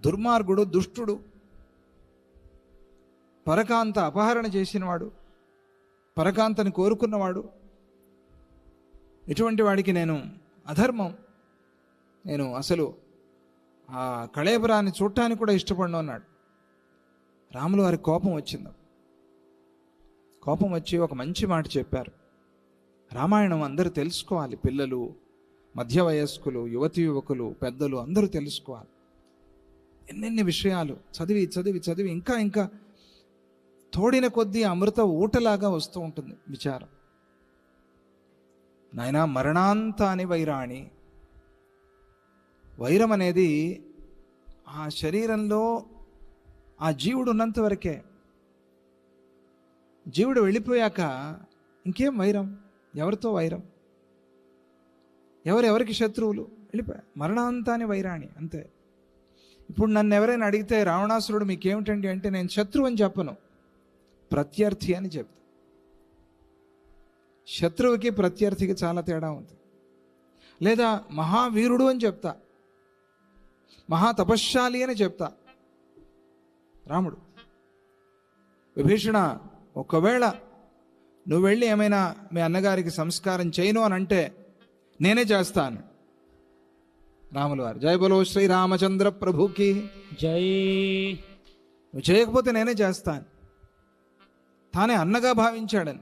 దుర్మార్గుడు దుష్టుడు పరకాంత అపహరణ చేసినవాడు పరకాంతని కోరుకున్నవాడు ఇటువంటి వాడికి నేను అధర్మం. నేను అసలు ఆ కళేబరాన్ని చూడటానికి కూడా ఇష్టపడను అన్నాడు. రాములు వారి కోపం వచ్చింది. కోపం వచ్చి ఒక మంచి మాట చెప్పారు. రామాయణం అందరూ తెలుసుకోవాలి పిల్లలు మధ్య వయస్కులు యువతి యువకులు పెద్దలు అందరూ తెలుసుకోవాలి. ఎన్నెన్ని విషయాలు. చదివి చదివి చదివి ఇంకా ఇంకా తోడిన కొద్దీ అమృత ఊటలాగా వస్తూ ఉంటుంది విచారం. నాయన మరణాంతాని వైరాణి. వైరం అనేది ఆ శరీరంలో ఆ జీవుడు ఉన్నంత వరకే. జీవుడు వెళ్ళిపోయాక ఇంకేం వైరం? ఎవరితో వైరం? ఎవరెవరికి శత్రువులు? వెళ్ళిపోయా. మరణాంతాన్ని వైరాణి అంతే. ఇప్పుడు నన్ను ఎవరైనా అడిగితే రావణాసురుడు మీకేమిటండి? అంటే నేను శత్రువు అని చెప్పను. ప్రత్యర్థి అని చెప్తా. శత్రువుకి ప్రత్యర్థికి చాలా తేడా ఉంది. లేదా మహావీరుడు అని చెప్తా. మహాతపశ్శాలి అని చెప్తా. రాముడు విభీషణ ఒకవేళ నువ్వు వెళ్ళి ఏమైనా మీ అన్నగారికి సంస్కారం చేయను అని అంటే నేనే చేస్తాను. రాములు వారు. జయ బలో శ్రీరామచంద్ర ప్రభుకి. జై. నువ్వు చేయకపోతే నేనే చేస్తాను. తానే అన్నగా భావించాడని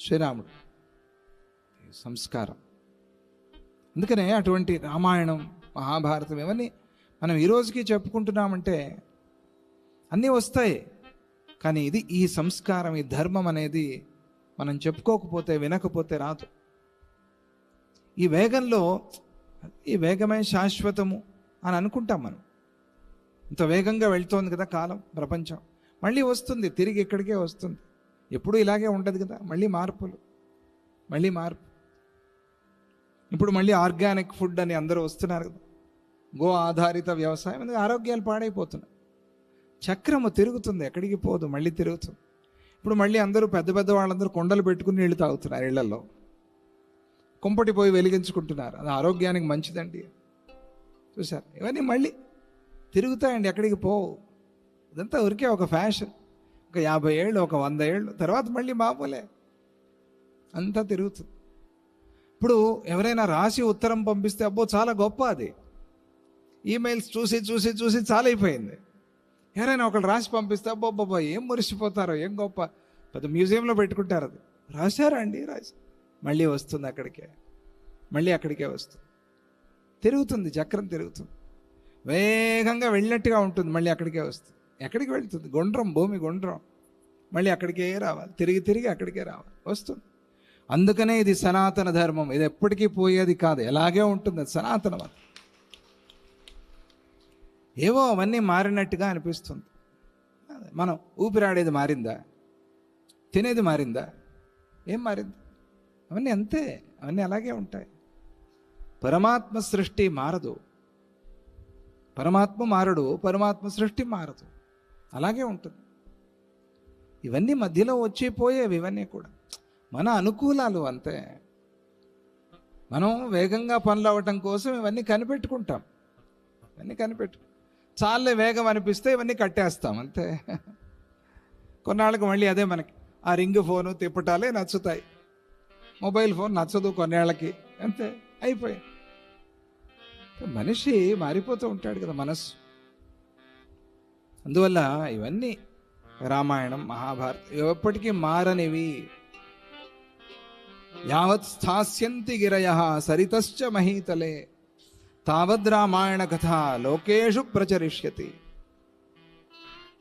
శ్రీరాముడు. సంస్కారం. అందుకనే అటువంటి రామాయణం మహాభారతం ఇవన్నీ మనం ఈ రోజుకి చెప్పుకుంటున్నామంటే అన్నీ వస్తాయి. కానీ ఇది ఈ సంస్కారం ఈ ధర్మం అనేది మనం చెప్పుకోకపోతే వినకపోతే రాదు. ఈ వేగంలో ఈ వేగమే శాశ్వతము అని అనుకుంటాం మనం. ఇంత వేగంగా వెళ్తోంది కదా కాలం ప్రపంచం. మళ్ళీ వస్తుంది తిరిగి ఇక్కడికే వస్తుంది. ఎప్పుడు ఇలాగే ఉండదు కదా మళ్ళీ మార్పులు మళ్ళీ మార్పు. ఇప్పుడు మళ్ళీ ఆర్గానిక్ ఫుడ్ అని అందరూ వస్తున్నారు కదా. గో ఆధారిత వ్యవసాయం ఎందుకు ఆరోగ్యాలు పాడైపోతున్నాయి. చక్రము తిరుగుతుంది ఎక్కడికి పోదు మళ్ళీ తిరుగుతుంది. ఇప్పుడు మళ్ళీ అందరూ పెద్ద పెద్ద వాళ్ళందరూ కొండలు పెట్టుకుని నీళ్ళు తాగుతున్నారు ఇళ్ళలో కుంపటి పోయి వెలిగించుకుంటున్నారు. అది ఆరోగ్యానికి మంచిదండి. చూసారు ఇవన్నీ మళ్ళీ తిరుగుతాయండి ఎక్కడికి పోవు. ఇదంతా ఉరికే ఒక ఫ్యాషన్. ఒక యాభై ఏళ్ళు ఒక వంద ఏళ్ళు తర్వాత మళ్ళీ మామూలే. అంతా తిరుగుతుంది. ఇప్పుడు ఎవరైనా రాసి ఉత్తరం పంపిస్తే అబ్బో చాలా గొప్ప అది. ఈమెయిల్స్ చూసి చూసి చూసి చాలా అయిపోయింది ఎవరైనా ఒకళ్ళు రాసి పంపిస్తే అబ్బో అబ్బో ఏం మురిసిపోతారో ఏం గొప్ప. పెద్ద మ్యూజియంలో పెట్టుకుంటారు అది. రాశారా అండి? రాసి మళ్ళీ వస్తుంది అక్కడికే. మళ్ళీ అక్కడికే వస్తుంది. తిరుగుతుంది చక్రం తిరుగుతుంది. వేగంగా వెళ్ళినట్టుగా ఉంటుంది మళ్ళీ అక్కడికే వస్తుంది. ఎక్కడికి వెళ్తుంది? గుండ్రం భూమి గుండ్రం. మళ్ళీ అక్కడికే రావాలి. తిరిగి తిరిగి అక్కడికే రావాలి. వస్తుంది. అందుకనే ఇది సనాతన ధర్మం. ఇది ఎప్పటికీ పోయేది కాదు. ఎలాగే ఉంటుంది? అది సనాతనం అది ఏవో అవన్నీ మారినట్టుగా అనిపిస్తుంది. మనం ఊపిరాడేది మారిందా? తినేది మారిందా? ఏం మారింది? అవన్నీ అంతే అవన్నీ అలాగే ఉంటాయి. పరమాత్మ సృష్టి మారదు. పరమాత్మ మారడు పరమాత్మ సృష్టి మారదు. అలాగే ఉంటుంది. ఇవన్నీ మధ్యలో వచ్చిపోయేవి ఇవన్నీ కూడా. మన అనుకూలాలు అంతే. మనం వేగంగా పనులు అవ్వటం కోసం ఇవన్నీ కనిపెట్టుకుంటాం. ఇవన్నీ కనిపెట్టు చాలే వేగం అనిపిస్తే ఇవన్నీ కట్టేస్తాం అంతే. కొన్నాళ్ళకి మళ్ళీ అదే మనకి. ఆ రింగ్ ఫోను తిప్పటాలే నచ్చుతాయి. మొబైల్ ఫోన్ నచ్చదు కొన్నేళ్ళకి. అంతే అయిపోయాయి మనిషి మారిపోతూ ఉంటాడు కదా మనస్సు. అందువల్ల ఇవన్నీ రామాయణం మహాభారతం ఎప్పటికీ మారనివి. యావత్ స్థాస్యంతి గిరయ సరితశ్చ మహీతలే. తావద్ రామాయణ కథ లోకేషు ప్రచరిష్యతి.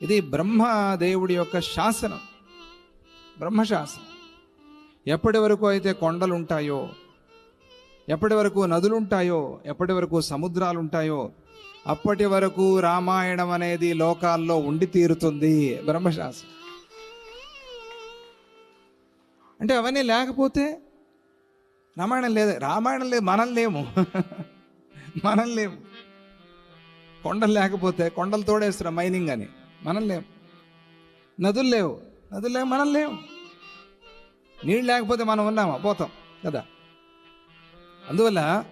ఇది బ్రహ్మదేవుడి యొక్క శాసనం. బ్రహ్మశాసనం. ఎప్పటి వరకు అయితే కొండలు ఉంటాయో ఎప్పటి వరకు నదులు ఉంటాయో ఎప్పటి వరకు సముద్రాలు ఉంటాయో అప్పటి వరకు రామాయణం అనేది లోకాల్లో ఉండి తీరుతుంది. బ్రహ్మశాస్త్రం. అంటే అవన్నీ లేకపోతే రామాయణం లేదు. రామాయణం లేదు మనం లేము. మనం లేము. కొండలు లేకపోతే కొండలు తోడేస్తున్నాం మైనింగ్ అని. మనం లేము. నదులు లేవు. నదులు లేవు మనం లేవు నీళ్ళు లేకపోతే మనం ఉన్నామా? పోతాం. కదా? అందువల్ల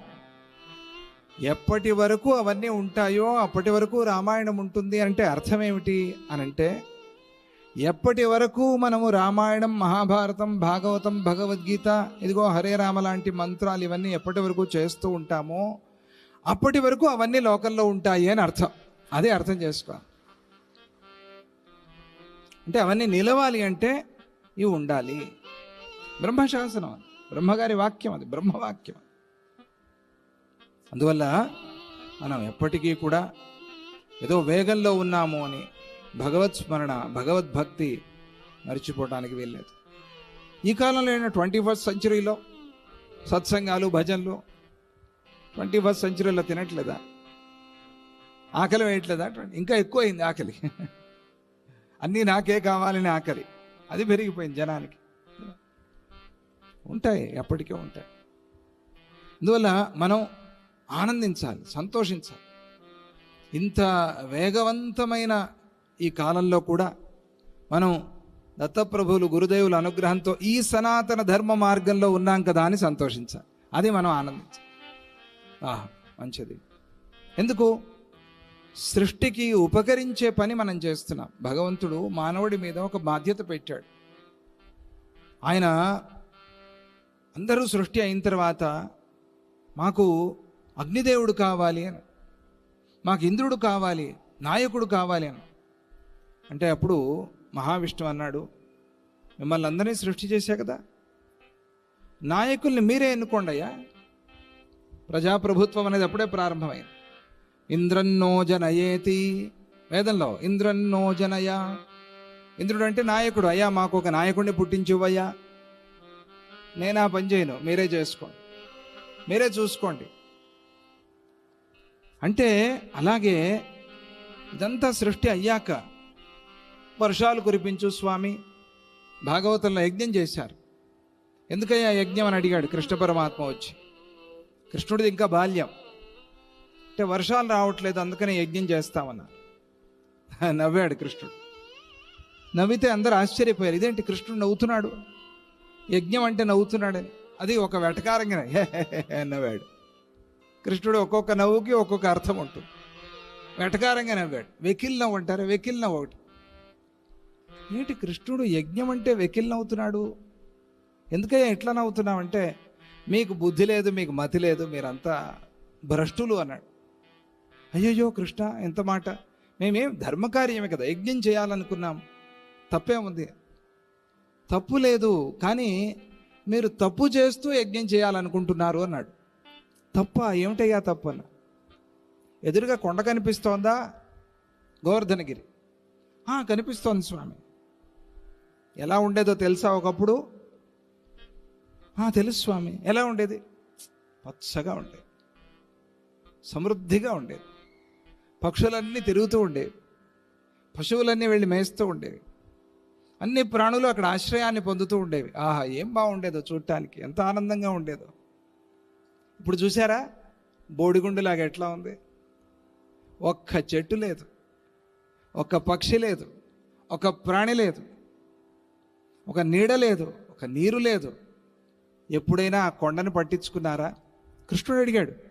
ఎప్పటి వరకు అవన్నీ ఉంటాయో అప్పటి వరకు రామాయణం ఉంటుంది అంటే అర్థం ఏమిటి అని అంటే ఎప్పటి వరకు మనము రామాయణం మహాభారతం భాగవతం భగవద్గీత ఇదిగో హరే రామ లాంటి మంత్రాలు ఇవన్నీ ఎప్పటి వరకు చేస్తూ ఉంటామో అప్పటి వరకు అవన్నీ లోకల్లో ఉంటాయి అని అర్థం. అదే అర్థం చేసుకో. అంటే అవన్నీ నిలవాలి అంటే ఇవి ఉండాలి. బ్రహ్మశాసనం అది. బ్రహ్మగారి వాక్యం అది. బ్రహ్మవాక్యం అందువల్ల మనం ఎప్పటికీ కూడా ఏదో వేగంలో ఉన్నాము అని భగవత్ స్మరణ భగవద్భక్తి మర్చిపోవడానికి వెళ్ళలేదు ఈ కాలంలో అయిన ట్వంటీ ఫస్ట్ సెంచరీలో సత్సంగాలు భజనలు ట్వంటీ ఫస్ట్ సెంచరీలో తినట్లేదా? ఆకలి వేయట్లేదా? ఇంకా ఎక్కువ అయింది ఆకలి. అన్నీ నాకే కావాలని ఆకలి. అది పెరిగిపోయింది జనానికి. ఉంటాయి ఎప్పటికీ ఉంటాయి. అందువల్ల మనం ఆనందించాలి సంతోషించాలి. ఇంత వేగవంతమైన ఈ కాలంలో కూడా మనం దత్తప్రభువులు గురుదేవుల అనుగ్రహంతో ఈ సనాతన ధర్మ మార్గంలో ఉన్నాం కదా అని సంతోషించాలి. అది మనం ఆనందించాలి. ఆహా మంచిది. ఎందుకు? సృష్టికి ఉపకరించే పని మనం చేస్తున్నాం. భగవంతుడు మానవుడి మీద ఒక బాధ్యత పెట్టాడు. ఆయన అందరూ సృష్టి అయిన తర్వాత మాకు అగ్నిదేవుడు కావాలి అని మాకు ఇంద్రుడు కావాలి నాయకుడు కావాలి అని. అంటే అప్పుడు మహావిష్ణువు అన్నాడు మిమ్మల్ని అందరినీ సృష్టి చేశా కదా. నాయకుల్ని మీరే ఎన్నుకోండి అయ్యా. ప్రజాప్రభుత్వం అనేది అప్పుడే ప్రారంభమైంది. ఇంద్రన్నో జనయేతి వేదంలో ఇంద్రన్నో జనయ. ఇంద్రుడు అంటే నాయకుడు అయ్యా మాకు ఒక నాయకుడిని పుట్టించువయ్యా నేను ఆ పని చేయను. మీరే చేసుకోండి. మీరే చూసుకోండి. అంటే అలాగే ఇదంతా సృష్టి అయ్యాక వర్షాలు కురిపించు స్వామి భాగవతంలో యజ్ఞం చేశారు. ఎందుకయ్యా యజ్ఞం అని అడిగాడు. కృష్ణ పరమాత్మ వచ్చి. కృష్ణుడిది ఇంకా బాల్యం. అంటే వర్షాలు రావట్లేదు అందుకనే యజ్ఞం చేస్తామన్నారు. నవ్వాడు కృష్ణుడు. నవ్వితే అందరూ ఆశ్చర్యపోయారు. ఇదేంటి కృష్ణుడు నవ్వుతున్నాడు? యజ్ఞం అంటే నవ్వుతున్నాడని. అది ఒక వెటకారంగా నవ్వాడు కృష్ణుడు ఒక్కొక్క నవ్వుకి ఒక్కొక్క అర్థం ఉంటుంది. వెటకారంగా నవ్వాడు వెకిల్ నవ్వు అంటారు. వెకిల్ నవ్వు ఒకటి. ఏంటి కృష్ణుడు యజ్ఞం అంటే వెకిల్ నవ్వుతున్నాడు? ఎందుకయ్యా ఎట్లా నవ్వుతున్నావంటే మీకు బుద్ధి లేదు మీకు మతి లేదు మీరంతా భ్రష్టులు అన్నాడు. అయ్యయ్యో కృష్ణ ఎంత మాట. మేమేం ధర్మకార్యమే కదా యజ్ఞం చేయాలనుకున్నాం. తప్పేముంది? తప్పు లేదు కానీ మీరు తప్పు చేస్తూ యజ్ఞం చేయాలనుకుంటున్నారు అన్నాడు. తప్ప? ఏమిటయ్యా తప్పు అన్న? ఎదురుగా కొండ కనిపిస్తోందా? గోవర్ధనగిరి. కనిపిస్తోంది స్వామి. ఎలా ఉండేదో తెలుసా ఒకప్పుడు? తెలుసు స్వామి. ఎలా ఉండేది? పచ్చగా ఉండేది. సమృద్ధిగా ఉండేది. పక్షులన్నీ తిరుగుతూ ఉండేవి. పశువులన్నీ వెళ్ళి మేస్తూ ఉండేవి. అన్ని ప్రాణులు అక్కడ ఆశ్రయాన్ని పొందుతూ ఉండేవి. ఆహా ఏం బాగుండేదో చూడటానికి ఎంత ఆనందంగా ఉండేదో. ఇప్పుడు చూసారా బోడిగుండులాగా ఎట్లా ఉంది? ఒక్క చెట్టు లేదు. ఒక్క పక్షి లేదు. ఒక ప్రాణి లేదు. ఒక నీడ లేదు. ఒక నీరు లేదు. ఎప్పుడైనా ఆ కొండను పట్టించుకున్నారా? కృష్ణుడు అడిగాడు.